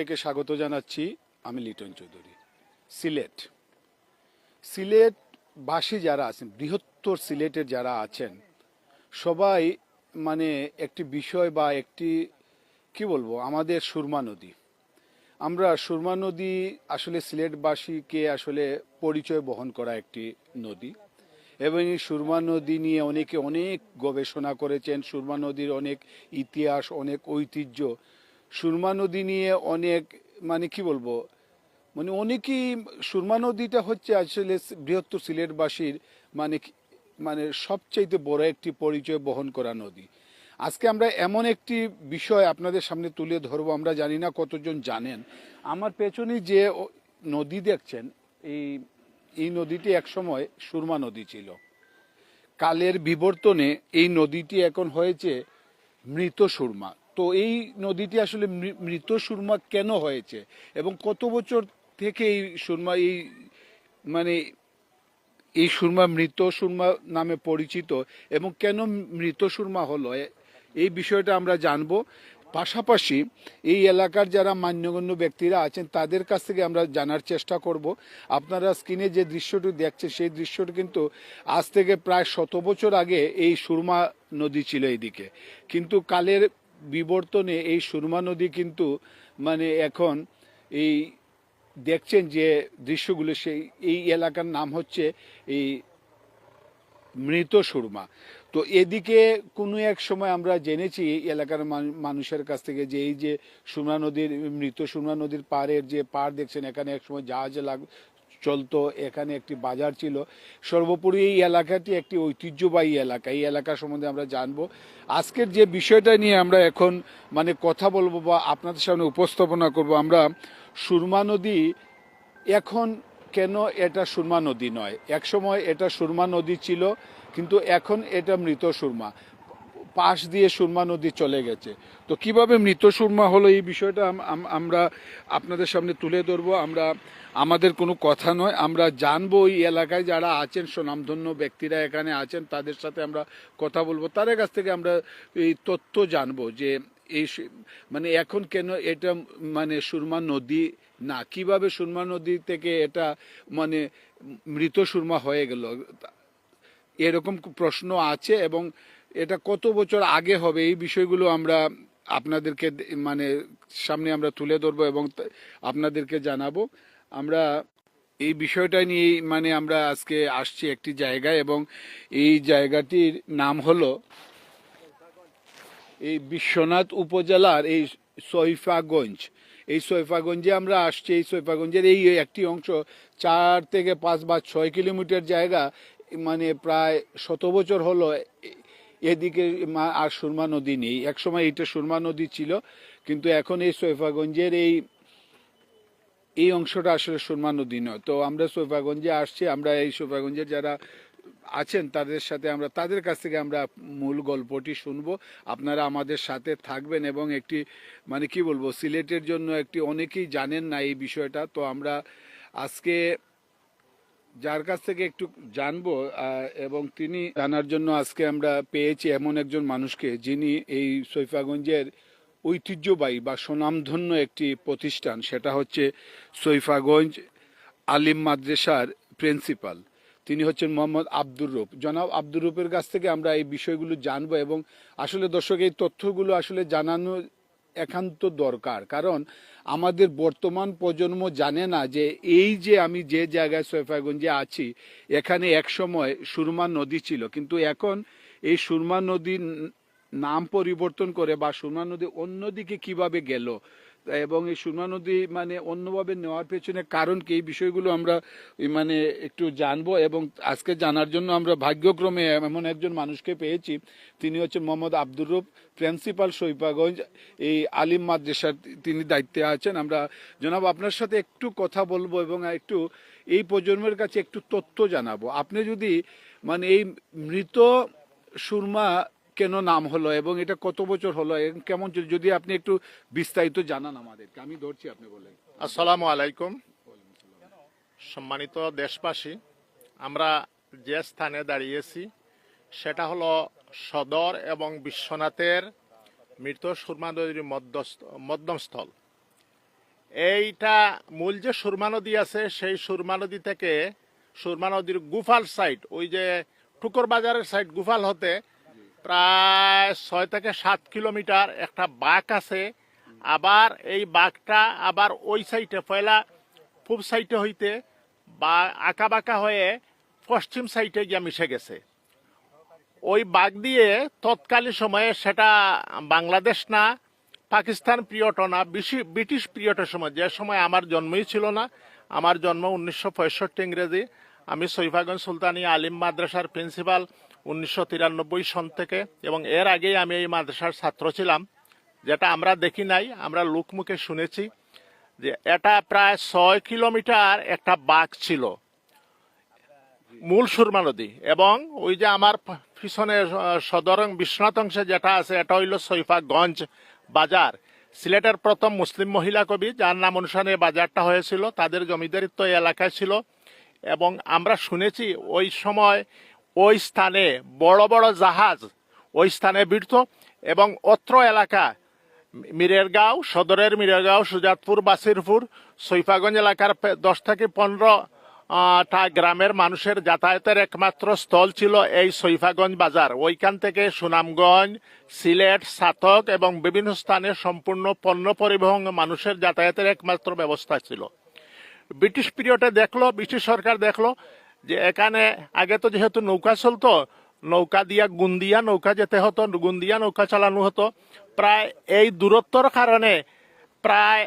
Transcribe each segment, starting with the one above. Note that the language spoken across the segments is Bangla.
সবাইকে স্বাগত জানাচ্ছি আমি লিটন চৌধুরী। সিলেট। সিলেট বাসী যারা আছেন, বৃহত্তর সিলেটের যারা আছেন, সবাই মানে একটি বিষয় বা একটি, কি বলব, আমাদের সুরমা নদী। আমরা সুরমা নদী আসলে সিলেটবাসীকে আসলে পরিচয় বহন করা একটি নদী এবং এই সুরমা নদী নিয়ে অনেকে অনেক গবেষণা করেছেন। সুরমা নদীর অনেক ইতিহাস, অনেক ঐতিহ্য সুরমা নদী নিয়ে অনেক মানে কি বলব মানে অনেকেই সুরমা নদীটা হচ্ছে আসলে বৃহত্তর সিলেটবাসীর মানে মানে সবচাইতে বড় একটি পরিচয় বহন করা নদী। আজকে আমরা এমন একটি বিষয় আপনাদের সামনে তুলে ধরবো, আমরা জানি না কতজন জানেন। আমার পেছনে যে নদী দেখছেন, এই এই নদীটি একসময় সুরমা নদী ছিল। কালের বিবর্তনে এই নদীটি এখন হয়েছে মৃত সুরমা। তো এই নদীটি আসলে মৃত সুরমা কেন হয়েছে? এবং কত বছর থেকে এই সুরমা, এই মানে এই সুরমা মৃত সুরমা নামে পরিচিত এবং কেন মৃত সুরমা হলো? এই বিষয়টা আমরা জানব। পাশাপাশি এই এলাকার যারা মান্যগণ্য ব্যক্তিরা আছেন, তাদের কাছ থেকে আমরা জানার চেষ্টা করব। আপনারা স্ক্রিনে যে দৃশ্যটি দেখছেন, সেই দৃশ্যটি কিন্তু আজ থেকে প্রায় শত বছর আগে এই সুরমা নদী ছিল এইদিকে কিন্তু কালের বিবর্তনে এই সুরমা নদী কিন্তু মানে এখন এই দেখছেন যে দৃশ্যগুলো, সেই, এই এলাকার নাম হচ্ছে এই মৃত সুরমা। তো এদিকে কোনো এক সময় আমরা জেনেছি এই এলাকার মানুষের কাছ থেকে যে এই যে সুরমা নদীর, মৃত সুরমা নদীর পাড়ের যে পাড় দেখছেন, এখানে এক সময় জাহাজ লাগ চলতো, এখানে একটি বাজার ছিল। সর্বোপরি এই এলাকাটি একটি ঐতিহ্যবাহী এলাকা। এই এলাকা সম্বন্ধে আমরা জানব। আজকের যে বিষয়টা নিয়ে আমরা এখন মানে কথা বলব বা আপনাদের সামনে উপস্থাপনা করব, আমরা সুরমা নদী, এখন কেন এটা সুরমা নদী নয়? একসময় এটা সুরমা নদী ছিল, কিন্তু এখন এটা মৃত সুরমা। পাশ দিয়ে সুরমা নদী চলে গেছে। তো কীভাবে মৃত সুরমা হলো এই বিষয়টা আম- আম- আমরা আপনাদের সামনে তুলে ধরবো। আমরা, আমাদের কোনো কথা নয়। আমরা জানব ওই এলাকায় যারা আছেন, সুনামধন্য ব্যক্তিরা এখানে আছেন, তাদের সাথে আমরা কথা বলব। তাদের কাছ থেকে আমরা এই তথ্য জানব যে এই মানে এখন কেন এটা মানে সুরমা নদী না? কীভাবে সুরমা নদী থেকে এটা মানে মৃত সুরমা হয়ে গেল? এরকম প্রশ্ন আছে এবং এটা কত বছর আগে হবে, এই বিষয়গুলো আমরা আপনাদেরকে মানে সামনে আমরা তুলে ধরবো এবং আপনাদেরকে জানাব। আমরা এই বিষয়টা নিয়ে মানে আমরা আজকে আসছি একটি জায়গায় এবং এই জায়গাটির নাম হলো এই বিশ্বনাথ উপজেলার এই সৈফাগঞ্জ। এই সৈফাগঞ্জে আমরা আসছি, এই সৈফাগঞ্জের এই একটি অংশ চার থেকে পাঁচ বা ছয় কিলোমিটার জায়গা মানে প্রায় শত বছর হলো এদিকে আর সুরমা নদী নেই। একসময় এইটা সুরমা নদী ছিল, কিন্তু এখন এই সৈফাগঞ্জের এই এই অংশটা আসলে সুরমা নদী নয়। তো আমরা সৈফাগঞ্জে আসছি, আমরা এই সৈফাগঞ্জের যারা আছেন, তাদের সাথে আমরা, তাদের কাছ থেকে আমরা মূল গল্পটি শুনব। আপনারা আমাদের সাথে থাকবেন এবং একটি মানে কি বলব, সিলেটের জন্য একটি অনেকেই জানেন না এই বিষয়টা। তো আমরা আজকে যার কাছ থেকে একটু জানব এবং তিনি জানার জন্য আজকে আমরা পেয়েছি এমন একজন মানুষকে যিনি এই সৈফাগঞ্জের ঐতিহ্যবাহী বা সুনামধন্য একটি প্রতিষ্ঠান। সেটা হচ্ছে সৈফাগঞ্জ আলিম মাদ্রাসার প্রিন্সিপাল। তিনি হচ্ছেন মোহাম্মদ আব্দুর রূপ। জনাব আব্দুর রূপের কাছ থেকে আমরা এই বিষয়গুলো জানব এবং আসলে দর্শক, এই তথ্যগুলো আসলে জানানো একান্ত দরকার। কারণ আমাদের বর্তমান প্রজন্ম জানে না যে এই যে আমি যে জায়গায় সৈফাগঞ্জে আছি, এখানে এক সময় সুরমা নদী ছিল। কিন্তু এখন এই সুরমা নদীর নাম পরিবর্তন করে বা সুরমা নদী অন্যদিকে কীভাবে গেল এবং এই সুরমা নদী মানে অন্যভাবে নেওয়ার পেছনে কারণ কি? এই বিষয়গুলো আমরা মানে একটু জানব এবং আজকে জানার জন্য আমরা ভাগ্যক্রমে এমন একজন মানুষকে পেয়েছি। তিনি হচ্ছেন মোহাম্মদ আব্দুর রূপ প্রিন্সিপাল সৈপাগঞ্জ এই আলিম মাদ্রাসার তিনি দায়িত্বে আছেন। আমরা জনাব, আপনার সাথে একটু কথা বলব এবং একটু এই প্রজন্মের কাছে একটু তথ্য জানাব। আপনি যদি মানে এই মৃত সুরমা কেন নাম হলো এবং এটা কত বছর হলো কেমন যদি আপনি একটু বিস্তারিত জানান আমাদেরকে। আমি ধরছি, আপনি বলেন। আসসালামু আলাইকুম। সম্মানিত দেশবাসী, আমরা যে স্থানে দাঁড়িয়েছি, সেটা হলো সদর এবং বিশ্বনাথের মৃত সুরমা নদীর মধ্যমস্থল। এইটা মূল যে সুরমা নদী আছে, সেই সুরমা নদী থেকে সুরমা নদীর গুফাল সাইড ওই যে টুকর বাজারের সাইড গুফাল হতে প্রায় ছয় থেকে সাত কিলোমিটার একটা বাঘ আছে। আবার এই বাঘটা আবার ওই সাইডে পয়লা পূব সাইডে হইতে বা আঁকা বাঁকা হয়ে পশ্চিম সাইডে গিয়ে মিশে গেছে। ওই বাঘ দিয়ে তৎকালীন সময়ে সেটা বাংলাদেশ না, পাকিস্তান পিরিয়ডও না ব্রিটিশ পিরিয়ডের সময়, যে সময় আমার জন্মই ছিল না, আমার জন্ম উনিশশো পঁয়ষট্টি ইংরেজি। আমি সৈফাগঞ্জ সুলতানি আলিম মাদ্রাসার প্রিন্সিপাল উনিশশো তিরানব্বই সন থেকে এবং এর আগেই আমি এই মাদ্রাসার ছাত্র ছিলাম, যেটা আমরা দেখি নাই, আমরা লোকমুখে শুনেছি যে এটা প্রায় ছয় কিলোমিটার একটা বাঘ ছিল, মূল সুরমা নদী। এবং ওই যে আমার পিছনে সদরং বিশ্বনাথ অংশে যেটা আছে, এটা হইল সৈফাগঞ্জ বাজার। সিলেটের প্রথম মুসলিম মহিলা কবি, যার নাম অনুসারে বাজারটা হয়েছিল, তাদের জমিদারিত্ব এলাকায় ছিল। এবং আমরা শুনেছি ওই সময় ওই স্থানে বড় বড় জাহাজ, ওই স্থানে ভিড়ত এবং অত্র এলাকা, মিরেরগাঁও, সদরের মিরেরগাঁও, সুজাতপুর, বাসিরপুর, সৈফাগঞ্জ এলাকার দশ থেকে পনেরো টা গ্রামের মানুষের যাতায়াতের একমাত্র স্থল ছিল এই সৈফাগঞ্জ বাজার। ওইখান থেকে সুনামগঞ্জ, সিলেট, সাতক এবং বিভিন্ন স্থানে সম্পূর্ণ পণ্য পরিবহন মানুষের যাতায়াতের একমাত্র ব্যবস্থা ছিল। ব্রিটিশ পিরিয়ডে দেখল, ব্রিটিশ সরকার দেখল যে এখানে আগে তো যেহেতু নৌকা চলতো, নৌকা দিয়া গুন্দিয়া নৌকা যেতে হতো গুন্দিয়া নৌকা চালানো হতো প্রায় এই দূরত্বর কারণে প্রায়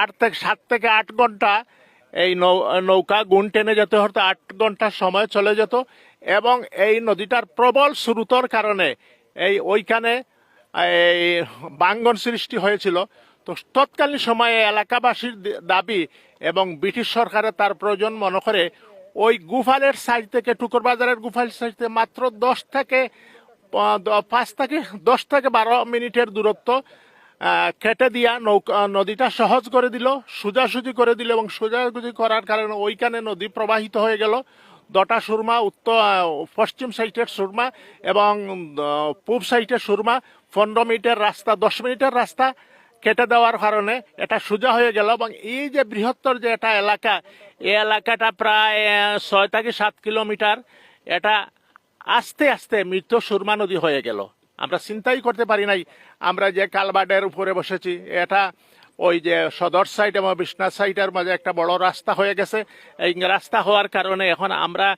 আট থেকে সাত থেকে আট ঘণ্টা এই নৌকা গুণ টেনে যেতে হতো আট ঘণ্টার সময় চলে যেত। এবং এই নদীটার প্রবল স্রোতর কারণে এই ওইখানে, এই বাঙ্গন সৃষ্টি হয়েছিল তো তৎকালীন সময়ে এলাকাবাসীর দাবি এবং ব্রিটিশ সরকারের তার প্রয়োজন মনে করে ওই গুফালের সাইজ থেকে টুকুর বাজারের গুফাল সাইড থেকে মাত্র দশ থেকে পাঁচ থেকে, দশ থেকে বারো মিনিটের দূরত্ব কেটে দিয়া নৌকা নদীটা সহজ করে দিল, সোজাসুজি করে দিল এবং সোজাসুজি করার কারণে ওইখানে নদী প্রবাহিত হয়ে গেল। দটা সুরমা উত্তর পশ্চিম সাইডের সুরমা এবং পূব সাইডের সুরমা, পনেরো মিনিটের রাস্তা, দশ মিনিটের রাস্তা কেটে দেওয়ার কারণে এটা সোজা হয়ে গেল এবং এই যে বৃহত্তর যে এটা এলাকা, এই এলাকাটা প্রায় ছয় থেকে সাত কিলোমিটার। এটা আস্তে আস্তে মৃত সুরমা নদী হয়ে গেল। আমরা চিন্তাই করতে পারি নাই, আমরা যে কালবাডের উপরে বসেছি, এটা ওই যে সদর সাইড এবং বিশ্বনাথ সাইডের মাঝে একটা বড় রাস্তা হয়ে গেছে। এই রাস্তা হওয়ার কারণে এখন আমরা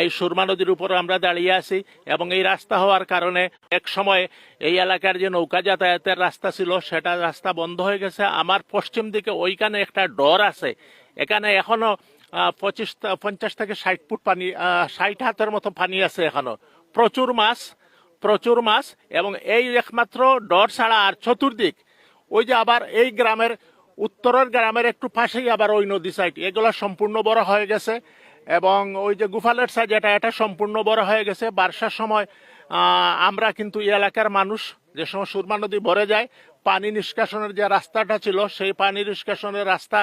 এই সুরমা নদীর উপরে আমরা দাঁড়িয়ে আছি এবং এই রাস্তা হওয়ার কারণে এক সময় এই এলাকার যে নৌকা যাতায়াতের রাস্তা ছিল, সেটা রাস্তা বন্ধ হয়ে গেছে। আমার পশ্চিম দিকে ওইখানে একটা ডর আছে। এখানে এখনও পঁচিশ পঞ্চাশ থেকে ষাট ফুট পানি ষাট হাতের মতো পানি আছে এখনও। প্রচুর মাছ প্রচুর মাছ এবং এই একমাত্র ডর ছাড়া আর চতুর্দিক ওই যে আবার এই গ্রামের, উত্তরের গ্রামের একটু পাশেই আবার ওই নদী সাইড এগুলো সম্পূর্ণ বড় হয়ে গেছে। এবং ওই যে গুফালের সাইড এটা এটা সম্পূর্ণ বড় হয়ে গেছে। বর্ষার সময় আমরা কিন্তু এলাকার মানুষ, যে সময় সুরমা নদী ভরে যায়, পানি নিষ্কাশনের যে রাস্তাটা ছিল, সেই পানি নিষ্কাশনের রাস্তা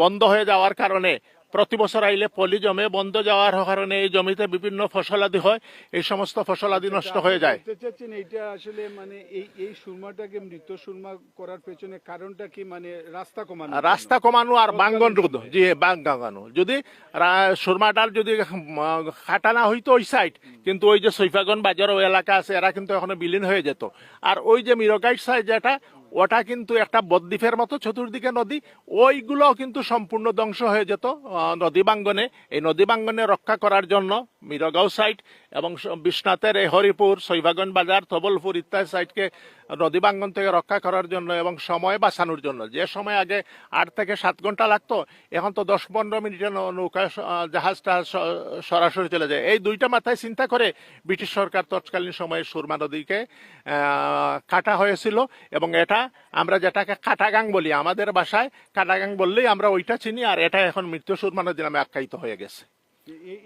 বন্ধ হয়ে যাওয়ার কারণে প্রতি বছর আইলে পলি জমে বন্ধ যাওয়ার কারণে এই জমিতে বিভিন্ন ফসলাদি হয় এই সমস্ত ফসলাদি নষ্ট হয়ে যায়। চাচ্ছেন এইটা আসলে মানে এই এই সুরমাটাকে মৃত সুরমা করার পেছনে কারণটা কি? মানে রাস্তা কমানো? রাস্তা কমানো আর বাঙ্গন রোধ জি বাঙ্গানো যদি সুরমাটার যদি উম, কাটা না হইতো ওই সাইড কিন্তু ওই যে সৈফাগন বাজার ওই এলাকা আছে এরা কিন্তু এখনও বিলীন হয়ে যেত। আর ওই যে মিরকাইট সাইড যেটা ওটা কিন্তু একটা বদ্বীপের মতো চতুর্দিকে নদী। ওইগুলো কিন্তু সম্পূর্ণ ধ্বংস হয়ে যেত নদী বাঙ্গনে। এই নদী বাঙ্গনে রক্ষা করার জন্য মিরগাঁও সাইট এবং বিশ্বনাথের এই হরিপুর, সৈভাগন বাজার ধবলপুর ইত্যাদি সাইডকে নদী বাঙ্গন থেকে রক্ষা করার জন্য এবং সময় বাঁচানোর জন্য। যে সময় আগে আট থেকে সাত ঘণ্টা লাগতো, এখন তো দশ পনেরো মিনিটে নৌ- নৌকা জাহাজটা সরাসরি চলে যায়। এই দুইটা মাথায় চিন্তা করে ব্রিটিশ সরকার তৎকালীন সময়ে সুরমা নদীকে কাটা হয়েছিল এবং এটা আমরা যেটাকে কাটাগাং বলি, আমাদের বাসায় কাটাগাং বললেই আমরা ওইটা চিনি আর এটা এখন মৃত্যু সুরমা নদী নামে আখ্যায়িত হয়ে গেছে।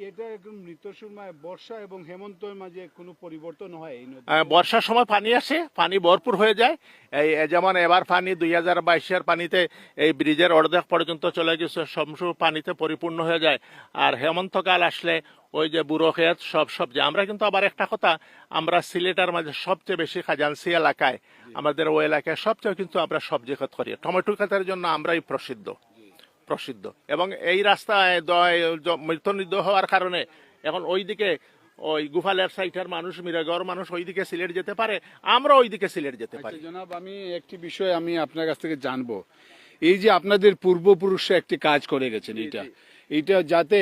এটা একদম সময় বর্ষা এবং হেমন্তের মাঝে কোনো পরিবর্তন হয় এই নদী বর্ষার সময় পানি আসে পানি ভরপুর হয়ে যায়। এই যেমন এবার পানি দুই হাজার বাইশের পানিতে এই ব্রিজের অর্ধেক পর্যন্ত চলে গেছে সমস্ত পানিতে পরিপূর্ণ হয়ে যায়। আর হেমন্তকাল আসলে ওই যে বুড়ো ক্ষেত সব সব যে আমরা কিন্তু আবার একটা কথা আমরা সিলেটের মাঝে সবচেয়ে বেশি খাজানসি এলাকায় আমাদের ওই এলাকায় সবচেয়ে কিন্তু আমরা সবজি ক্ষেত করি। টমেটো ক্ষেতের জন্য আমরাই প্রসিদ্ধ। প্রসিদ্ধ। এবং এই রাস্তায় মৃত্যুদ্ধ মৃত্যুনিদ্ধ হওয়ার কারণে এখন ওইদিকে ওই গুফা লেফট সাইডের মানুষ মিরাগড় মানুষ ওইদিকে সিলেট যেতে পারে আমরা ওইদিকে সিলেট যেতে পারি। আচ্ছা জনাব আমি একটি বিষয় আমি আপনার কাছ থেকে জানব। এই যে আপনাদের পূর্বপুরুষরা একটি কাজ করে গেছেন এটা এটা যাতে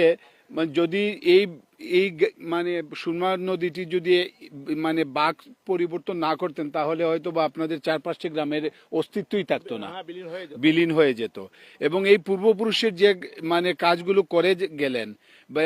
মানে যদি এই এই মানে সুরমা নদীটি যদি মানে বাঘ পরিবর্তন না করতেন তাহলে হয়তো বা আপনাদের চার পাঁচটি গ্রামের অস্তিত্বই থাকতো না হ্যাঁ, বিলীন হয়ে যেত। এবং এই পূর্বপুরুষের যে মানে কাজগুলো করে গেলেন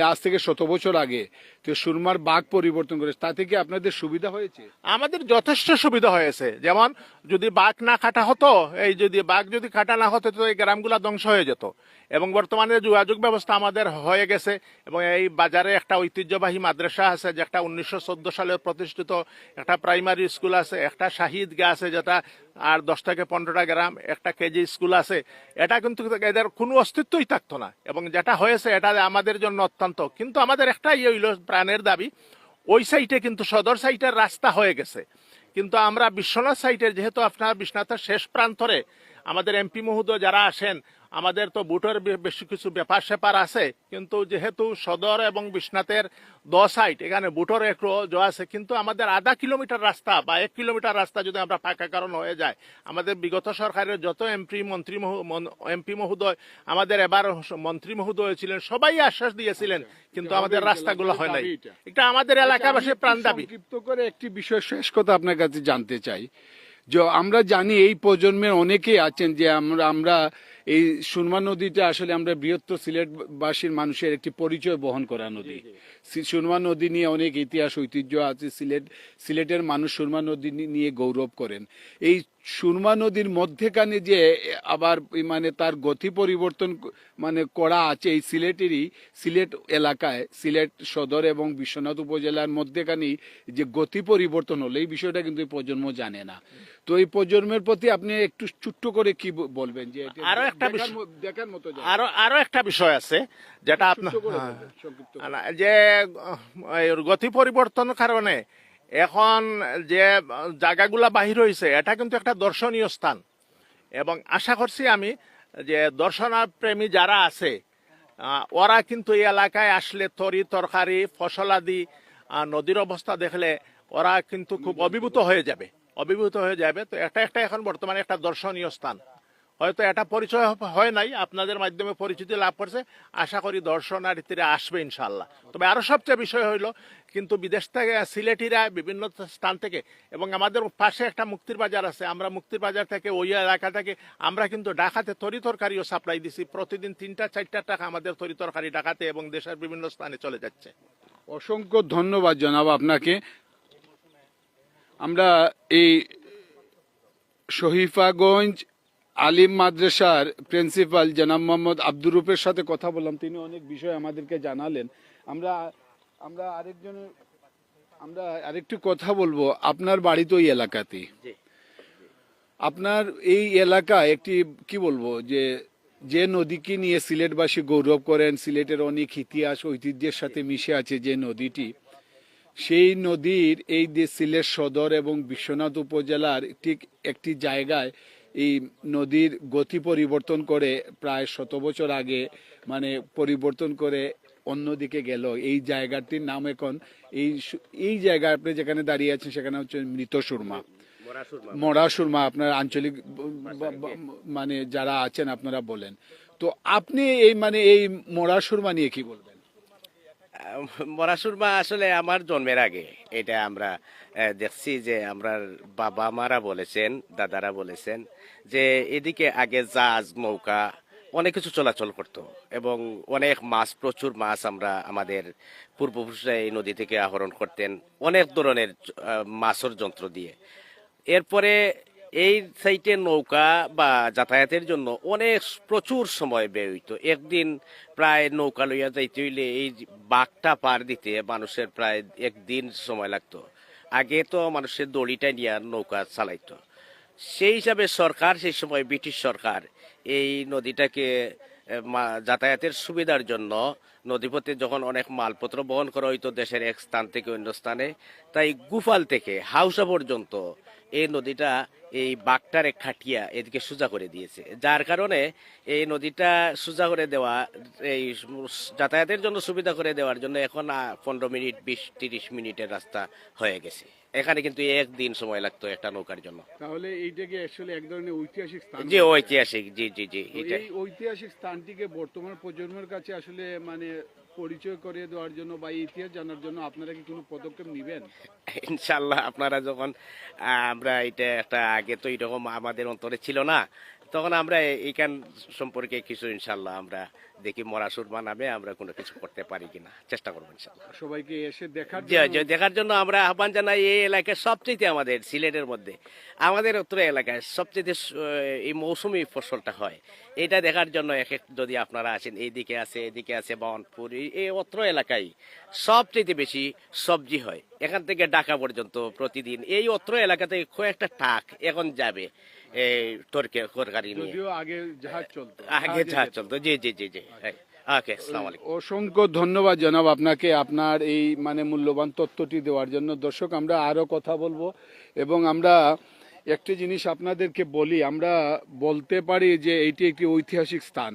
আজ থেকে শত বছর আগে তো সুরমার বাঘ পরিবর্তন করেছে। তাতে কি আপনাদের সুবিধা হয়েছে? আমাদের যথেষ্ট সুবিধা হয়েছে। যেমন যদি বাঘ না কাটা হতো, এই যদি বাঘ যদি কাটা না হতো, তো এই গ্রামগুলা ধ্বংস হয়ে যেত। এবং বর্তমানে যোগাযোগ ব্যবস্থা আমাদের হয়ে গেছে। এবং এই বাজারে একটা ঐতিহ্যবাহী মাদ্রাসা আছে যেটা উনিশশো চোদ্দ সালে প্রতিষ্ঠিত একটা প্রাইমারি স্কুল আছে, একটা শাহিদ গা আছে, যেটা আর দশ থেকে পনেরোটা গ্রাম, একটা কেজি স্কুল আছে, এটা কিন্তু এদের কোনো অস্তিত্বই থাকতো না। এবং যেটা হয়েছে, এটা আমাদের জন্য অত্যন্ত। কিন্তু আমাদের একটাই হইল প্রাণের দাবি, ওই সাইটে কিন্তু সদর সাইটের রাস্তা হয়ে গেছে। কিন্তু আমরা বিশ্বনাথ সাইটের, যেহেতু আপনার বিশ্বনাথের শেষ প্রান্তরে আমাদের এমপি মহোদয় যারা আসেন আমাদের তো বুটের বেশি কিছু ব্যাপার স্যাপার আছে কিন্তু যেহেতু সদর এবং বিশ্বনাথের দ সাইট এখানে বুটের একটু জ আছে কিন্তু আমাদের আধা কিলোমিটার রাস্তা বা এক কিলোমিটার রাস্তা যদি আমরা পাকাকরণ হয়ে যায় আমাদের বিগত সরকারের যত এমপি মন্ত্রী এমপি মহোদয় আমাদের এবার মন্ত্রী মহোদয় ছিলেন সবাই আশ্বাস দিয়েছিলেন কিন্তু আমাদের রাস্তাগুলো হয় নাই। এটা আমাদের এলাকাবাসীর প্রাণ দাবি। করে একটি বিষয় শেষ কথা আপনার কাছে জানতে চাই। যে আমরা জানি এই প্রজন্মের অনেকেই আছেন যে আমরা আমরা এই সুরমা নদীটা আসলে আমরা বৃহত্তর সিলেটবাসীর মানুষের একটি পরিচয় বহন করা নদী। সুরমা নদী নিয়ে অনেক ইতিহাস ঐতিহ্য আছে। সিলেট সিলেটের মানুষ সুরমা নদী নিয়ে গৌরব করেন। এই সুরমা নদীর মধ্যেখানে যে আবার মানে তার গতি পরিবর্তন মানে করা আছে এই সিলেটেরই সিলেট এলাকায় সিলেট সদর এবং বিশ্বনাথ উপজেলার মধ্যেখানেই যে গতি পরিবর্তন হলো এই বিষয়টা কিন্তু এই প্রজন্ম জানে না। তো এই প্রজন্মের প্রতি আপনি একটু ছোট্ট করে কি বলবেন যে আরও একটা দেখার মতো আরও আরও একটা বিষয় আছে যেটা আপনার যে গতি পরিবর্তন কারণে এখন যে, জায়গাগুলা বাহির হয়েছে এটা কিন্তু একটা দর্শনীয় স্থান। এবং আশা করছি আমি যে, দর্শনাপ্রেমী যারা আছে ওরা কিন্তু এই এলাকায় আসলে তরি, তরকারি ফসলাদি নদীর অবস্থা দেখলে ওরা কিন্তু খুব অভিভূত হয়ে যাবে। অভিভূত হয়ে যাবে। তো এটা একটা এখন বর্তমানে একটা দর্শনীয় স্থান। হয়তো এটা পরিচয় হয় নাই, আপনাদের মাধ্যমে পরিচিতি লাভ করছে। আশা করি দর্শনার্থীরা আসবে ইনশাল্লাহ তবে আরও সবচেয়ে বিষয় হইল, কিন্তু বিদেশ থেকে সিলেটিরা বিভিন্ন স্থান থেকে এবং আমাদের পাশে একটা মুক্তির বাজার আছে, আমরা মুক্তির বাজার থেকে ওই এলাকা থেকে আমরা কিন্তু ডাকাতে তরি তরকারিও সাপ্লাই দিছি। প্রতিদিন তিনটা, চারটা টাকা আমাদের তরি তরকারি ঢাকাতে এবং দেশের বিভিন্ন স্থানে চলে যাচ্ছে। অসংখ্য ধন্যবাদ জানাব আপনাকে। আমরা এই শহীফাগঞ্জ আলিম মাদ্রাসার প্রিন্সিপাল জনাব মোহাম্মদ আব্দুর রূপের সাথে কথা বললাম। তিনি অনেক বিষয় আমাদেরকে জানালেন। আমরা আমরা আরেকজনের আমরা আরেকটু কথা বলব। আপনার বাড়ি তো ওই এলাকাতেই আপনার এই এলাকা একটি কি বলব যে যে নদীকে নিয়ে সিলেটবাসী গৌরব করেন সিলেটের অনেক ইতিহাস ঐতিহ্যের সাথে মিশে আছে যে নদীটি সেই নদীর এই যে সিলেট সদর এবং বিশ্বনাথ উপজেলার ঠিক একটি জায়গায় এই নদীর গতি পরিবর্তন করে প্রায় শত বছর আগে মানে পরিবর্তন করে অন্যদিকে গেল। এই জায়গাটির নাম এখন এই এই জায়গা আপনি যেখানে দাঁড়িয়ে আছেন সেখানে হচ্ছে মৃত সুরমা। মরা সুরমা। আপনার আঞ্চলিক মানে যারা আছেন আপনারা বলেন। তো আপনি এই মানে এই মরা সুরমা নিয়ে কি বলবেন? মরাসুরমা আসলে আমার জন্মের আগে, এটা আমরা দেখছি যে আমরা বাবা মারা বলেছেন, দাদারা বলেছেন যে এদিকে আগে জাহাজ, নৌকা, অনেক কিছু চলাচল করত এবং অনেক মাছ, প্রচুর মাছ আমরা আমাদের পূর্বপুরুষরা এই নদী থেকে আহরণ করতেন অনেক ধরনের মাছের যন্ত্র দিয়ে। এরপরে এই সাইটে নৌকা বা যাতায়াতের জন্য অনেক প্রচুর সময় ব্যয় হইতো। একদিন প্রায় নৌকা লইয়া যাইতে হইলে এই বাঘটা পার দিতে মানুষের প্রায় একদিন সময় লাগতো। আগে তো মানুষের দড়িটা নিয়ে নৌকা চালাইতো। সেই হিসাবে সরকার, সেই সময় ব্রিটিশ সরকার এই নদীটাকে যাতায়াতের সুবিধার জন্য নদীপথে যখন অনেক মালপত্র বহন করা হইতো দেশের এক স্থান থেকে অন্য স্থানে, তাই গুফাল থেকে হাউসা পর্যন্ত এই নদীটা এই বাগটারে খাটিয়া এদিকে সোজা করে দিয়েছে। যার কারণে এই নদীটা সোজা করে দেওয়া এই যাতায়াতের জন্য সুবিধা করে দেওয়ার জন্য এখন পনেরো মিনিট বিশ তিরিশ মিনিটের রাস্তা হয়ে গেছে। এখানে কিন্তু একদিন সময় লাগতো একটা নৌকার জন্য। তাহলে এইটা কি আসলে এক ধরনের ঐতিহাসিক স্থান জি ঐতিহাসিক জি জি জি এই ঐতিহাসিক স্থানটিকে বর্তমান প্রজন্মের কাছে আসলে মানে পরিচয় করিয়ে দেওয়ার জন্য বা ইতিহাস জানার জন্য আপনারা কি কোনো পদক্ষেপ নেবেন? ইনশাল্লাহ আপনারা যখন আমরা এটা একটা আগে তো এরকম আমাদের অন্তরে ছিল না তখন আমরা এইখান সম্পর্কে কিছু ইনশাল্লাহ আমরা দেখি মরা সুরমা নামে আমরা কোনো কিছু করতে পারি কিনা চেষ্টা করব ইনশাল্লাহ। সবাইকে এসে দেখার দেখার জন্য আমরা আহ্বান জানাই এই এলাকায় সবচেয়ে আমাদের সিলেটের মধ্যে। আমাদের উত্তর এলাকায় সবচেয়ে এই মৌসুমি ফসলটা হয়। এটা দেখার জন্য এক এক যদি আপনারা আসেন এইদিকে আছে এদিকে আছে বাউনপুর এই- এই অত্র এলাকায় সবচেয়ে বেশি সবজি হয়। এখান থেকে ঢাকা পর্যন্ত প্রতিদিন। এই অত্র এলাকা থেকে কয়েকটা টাক এখন যাবে। এই তরকারি নিয়ে আগে জাহাজ চলতো। আগে জাহাজে। চলতো। জি জি জি জি। ওকে অসংখ্য ধন্যবাদ জানাব আপনাকে আপনার এই মানে মূল্যবান তথ্যটি দেওয়ার জন্য। দর্শক আমরা আরও কথা বলব এবং আমরা একটি জিনিস আপনাদেরকে বলি আমরা বলতে পারি যে এটি একটি ঐতিহাসিক স্থান।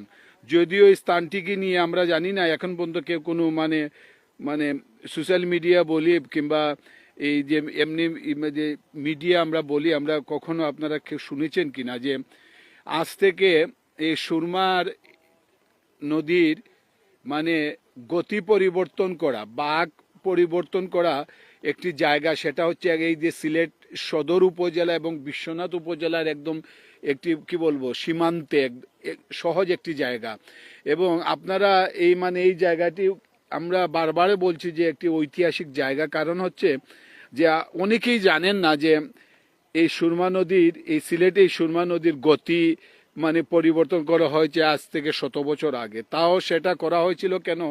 যদিও এই স্থানটিকে নিয়ে আমরা জানি না এখন পর্যন্ত কেউ কোনো মানে মানে সোশ্যাল মিডিয়া বলি কিংবা এই যে এমনি যে মিডিয়া আমরা বলি, আমরা কখনো আপনারা শুনেছেন কিনা যে আজ থেকে এই সুরমার নদীর মানে গতি পরিবর্তন করা, বাঘ পরিবর্তন করা একটি জায়গা, সেটা হচ্ছে এই যে সিলেট সদর উপজেলা এবং বিশ্বনাথ উপজেলার একদম একটি, কি বলব, সীমান্তে সহজ একটি জায়গা। এবং আপনারা এই মানে এই জায়গাটি আমরা বারবার বলছি যে একটি ঐতিহাসিক জায়গা। কারণ হচ্ছে যে অনেকেই জানেন না যে এই সুরমা নদীর, এই সিলেটে এই সুরমা নদীর গতি মানে পরিবর্তন করা হয়েছে আজ থেকে শত বছর আগে। তাও সেটা করা হয়েছিল কেন?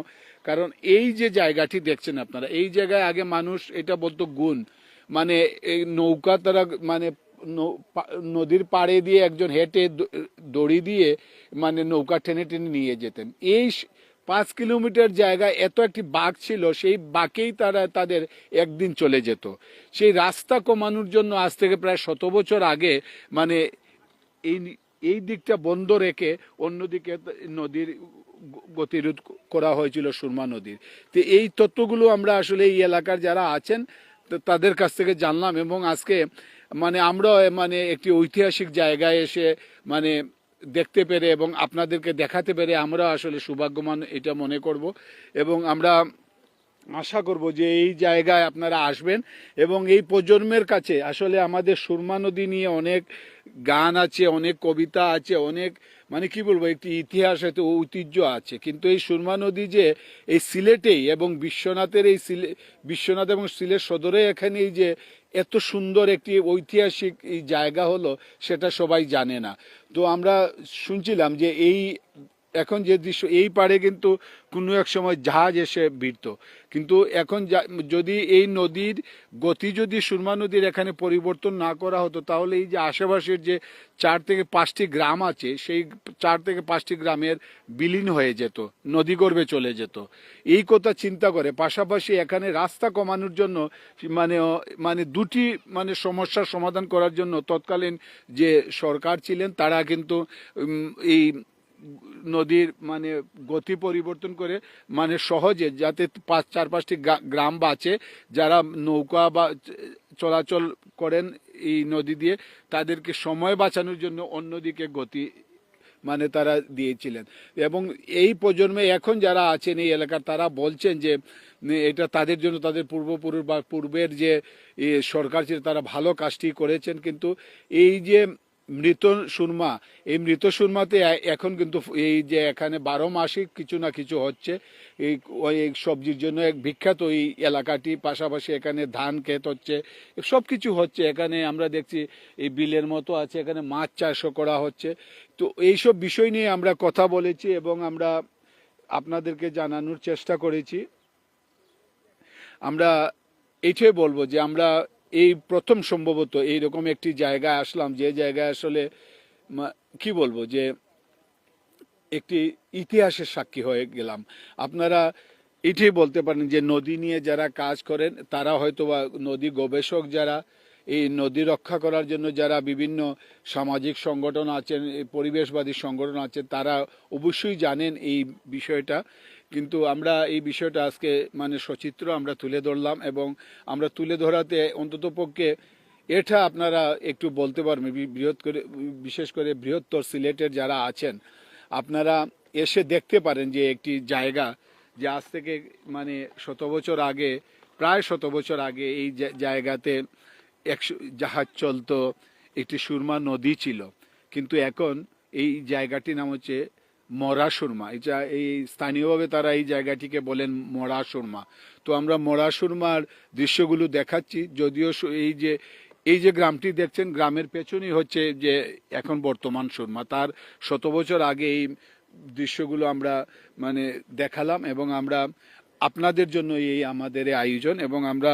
কারণ এই যে জায়গাটি দেখছেন আপনারা, এই জায়গায় আগে মানুষ এটা বলতো গুণ। মানে এই নৌকা তারা মানে নদীর পাড়ে দিয়ে একজন হেঁটে দড়ি দিয়ে মানে নৌকা টেনে টেনে নিয়ে যেতেন। এই পাঁচ কিলোমিটার জায়গায় এত একটি বাঘ ছিল, সেই বাঘেই তারা তাদের একদিন চলে যেত। সেই রাস্তা কমানোর জন্য আজ থেকে প্রায় শত বছর আগে মানে এই এই দিকটা বন্ধ রেখে অন্যদিকে নদীর গতিরোধ করা হয়েছিল সুরমা নদীর। তো এই তত্ত্বগুলো আমরা আসলে এই এলাকার যারা আছেন তাদের কাছ থেকে জানলাম এবং আজকে মানে আমরা মানে একটি ঐতিহাসিক জায়গায় এসে মানে দেখতে পেরে এবং আপনাদেরকে দেখাতে পেরে আমরা আসলে সৌভাগ্যমান এটা মনে করব। এবং আমরা আশা করব যে এই জায়গায় আপনারা আসবেন এবং এই প্রজন্মের কাছে আসলে আমাদের সুরমা নদী নিয়ে অনেক গান আছে, অনেক কবিতা আছে, অনেক মানে কি বলব, একটি ইতিহাস আছে ঐতিহ্য আছে। কিন্তু এই সুরমা নদী যে এই সিলেটেই এবং বিশ্বনাথের এই সিলে বিশ্বনাথ এবং সিলেট সদরে এখানে এই যে এত সুন্দর একটি ঐতিহাসিক জায়গা হলো, সেটা সবাই জানে না। তো আমরা শুনছিলাম যে এই এখন যে দৃশ্য, এই পারে কিন্তু কোনো এক সময় জাহাজ এসে ভিড়ত। কিন্তু এখন যদি এই নদীর গতি যদি সুরমা নদীর এখানে পরিবর্তন না করা হতো, তাহলে এই যে আশেপাশের যে চার থেকে পাঁচটি গ্রাম আছে, সেই চার থেকে পাঁচটি গ্রামের বিলীন হয়ে যেত, নদী গর্ভে চলে যেত। এই কথা চিন্তা করে পাশাপাশি এখানে রাস্তা কমানোর জন্য মানে মানে দুটি মানে সমস্যার সমাধান করার জন্য তৎকালীন যে সরকার ছিলেন, তারা কিন্তু এই নদীর মানে গতি পরিবর্তন করে মানে সহজে যাতে পাঁচ চার পাঁচটি গ্রাম বাঁচে, যারা নৌকা বা চলাচল করেন এই নদী দিয়ে, তাদেরকে সময় বাঁচানোর জন্য অন্যদিকে গতি মানে তারা দিয়েছিলেন। এবং এই প্রজন্মে এখন যারা আছেন এই এলাকার, তারা বলছেন যে এটা তাদের জন্য, তাদের পূর্বপুরুষ বা পূর্বের যে সরকার ছিল, তারা ভালো কাজটি করেছেন। কিন্তু এই যে মৃত সুরমা। এই মৃত সুরমাতে এখন কিন্তু এই যে এখানে বারো মাসই কিছু না কিছু হচ্ছে। এই ওই সবজির জন্য এক বিখ্যাত এই এলাকাটি, পাশাপাশি এখানে ধান ক্ষেত হচ্ছে। সব কিছু হচ্ছে। এখানে আমরা দেখছি এই বিলের মতো আছে, এখানে মাছ চাষও করা হচ্ছে। তো এইসব বিষয় নিয়ে আমরা কথা বলেছি এবং আমরা আপনাদেরকে জানানোর চেষ্টা করেছি। আমরা এইটাই বলব যে আমরা এই প্রথম সম্ভবত এইরকম একটি জায়গায় আসলাম, যে জায়গায় আসলে কি বলব, যে একটি ইতিহাসের সাক্ষী হয়ে গেলাম। আপনারা এটাই বলতে পারেন যে নদী নিয়ে যারা কাজ করেন, তারা হয়তো বা নদী গবেষক যারা, এই নদী রক্ষা করার জন্য যারা বিভিন্ন সামাজিক সংগঠন আছেন পরিবেশবাদী সংগঠন আছে তারা অবশ্যই জানেন এই বিষয়টা। কিন্তু আমরা এই বিষয়টা আজকে মানে সচিত্র আমরা তুলে ধরলাম এবং আমরা তুলে ধরাতে অন্তত পক্ষে এটা আপনারা একটু বলতে পারবেন বৃহৎ করে, বিশেষ করে বৃহত্তর সিলেটের যারা আছেন, আপনারা এসে দেখতে পারেন যে একটি জায়গা যে আজ থেকে মানে শত বছর আগে, প্রায় শত বছর আগে এই জায়গাতে একশো, জাহাজ চলতো, একটি সুরমা নদী ছিল। কিন্তু এখন এই জায়গাটির নাম হচ্ছে মরা সুরমা। এটা এই স্থানীয়ভাবে তারা এই জায়গাটিকে বলেন মরা সুরমা। তো আমরা মরা সুরমার দৃশ্যগুলো দেখাচ্ছি, যদিও এই যে এই যে গ্রামটি দেখছেন, গ্রামের পেছনেই হচ্ছে যে এখন বর্তমান সুরমা। তার শত বছর আগে এই দৃশ্যগুলো আমরা মানে দেখালাম এবং আমরা আপনাদের জন্য এই আমাদের আয়োজন এবং আমরা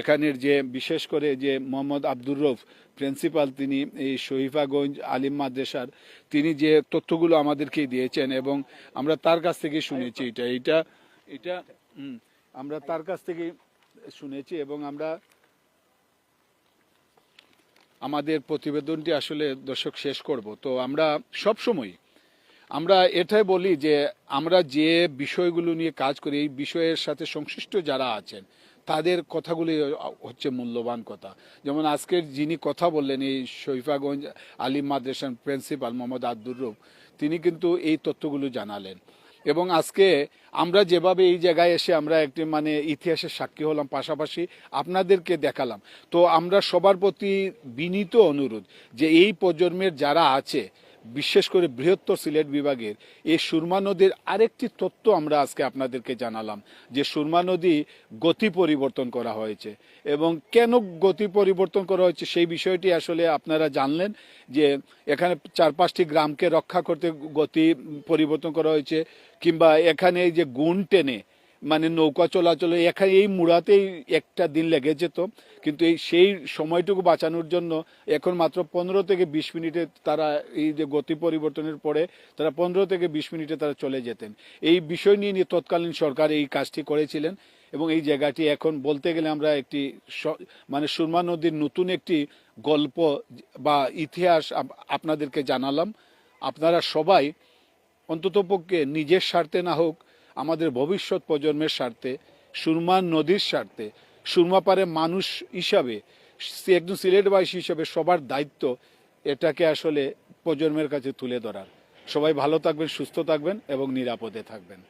এখানের যে, বিশেষ করে যে মোহাম্মদ আব্দুর রফ প্রিন্সিপাল তিনি এই শহীফাগঞ্জ আলিম মাদ্রাসার, তিনি যে তথ্যগুলো আমাদেরকে দিয়েছেন এবং আমরা তার কাছ থেকে শুনেছি এটা। এটা এটা আমরা তার কাছ থেকে শুনেছি এবং আমরা আমাদের প্রতিবেদনটি আসলে দর্শক শেষ করব। তো আমরা সব সময় আমরা এটাই বলি যে আমরা যে বিষয়গুলো নিয়ে কাজ করি, এই বিষয়ের সাথে সংশ্লিষ্ট যারা আছেন, তাদের কথাগুলি হচ্ছে মূল্যবান কথা। যেমন আজকের যিনি কথা বললেন, এই শৈফাগঞ্জ আলিম মাদ্রাসার প্রিন্সিপাল মোহাম্মদ আব্দুর রূপ তিনি কিন্তু এই তথ্যগুলো জানালেন। এবং আজকে আমরা যেভাবে এই জায়গায় এসে আমরা একটি মানে ইতিহাসের সাক্ষী হলাম, পাশাপাশি আপনাদেরকে দেখালাম। তো আমরা সবার প্রতি বিনীত অনুরোধ যে এই প্রজন্মের যারা আছে বিশেষ করে বৃহত্তর সিলেট বিভাগের এই সুরমা নদীর আরেকটি তথ্য আমরা আজকে আপনাদেরকে জানালাম, যে সুরমা নদী গতি পরিবর্তন করা হয়েছে। এবং কেন গতি পরিবর্তন করা হয়েছে সেই বিষয়টি আসলে আপনারা জানলেন, যে এখানে চার পাঁচটি গ্রামকে রক্ষা করতে গতি পরিবর্তন করা হয়েছে, কিংবা এখানে যে গুণ টেনে মানে নৌকা চলাচলে এখানে এই মুড়াতেই একটা দিন লেগে যেত কিন্তু এই সেই সময়টুকু বাঁচানোর জন্য এখন মাত্র পনেরো থেকে বিশ মিনিটে তারা এই যে গতি পরিবর্তনের পরে তারা পনেরো থেকে বিশ মিনিটে তারা চলে যেতেন। এই বিষয় নিয়ে নিয়ে তৎকালীন সরকার এই কাজটি করেছিলেন এবং এই জায়গাটি এখন বলতে গেলে আমরা একটি মানে সুরমা নদীর নতুন একটি গল্প বা ইতিহাস আপনাদেরকে জানালাম। আপনারা সবাই অন্ততপক্ষে নিজের স্বার্থে না হোক আমাদের ভবিষ্যৎ প্রজন্মের স্বার্থে সুরমা নদীর স্বার্থে, সুরমা পারে মানুষ হিসাবে একজন সিলেটবাসী হিসাবে সবার দায়িত্ব এটাকে আসলে প্রজন্মের কাছে তুলে ধরার। সবাই ভালো থাকবেন, সুস্থ থাকবেন এবং নিরাপদে থাকবেন।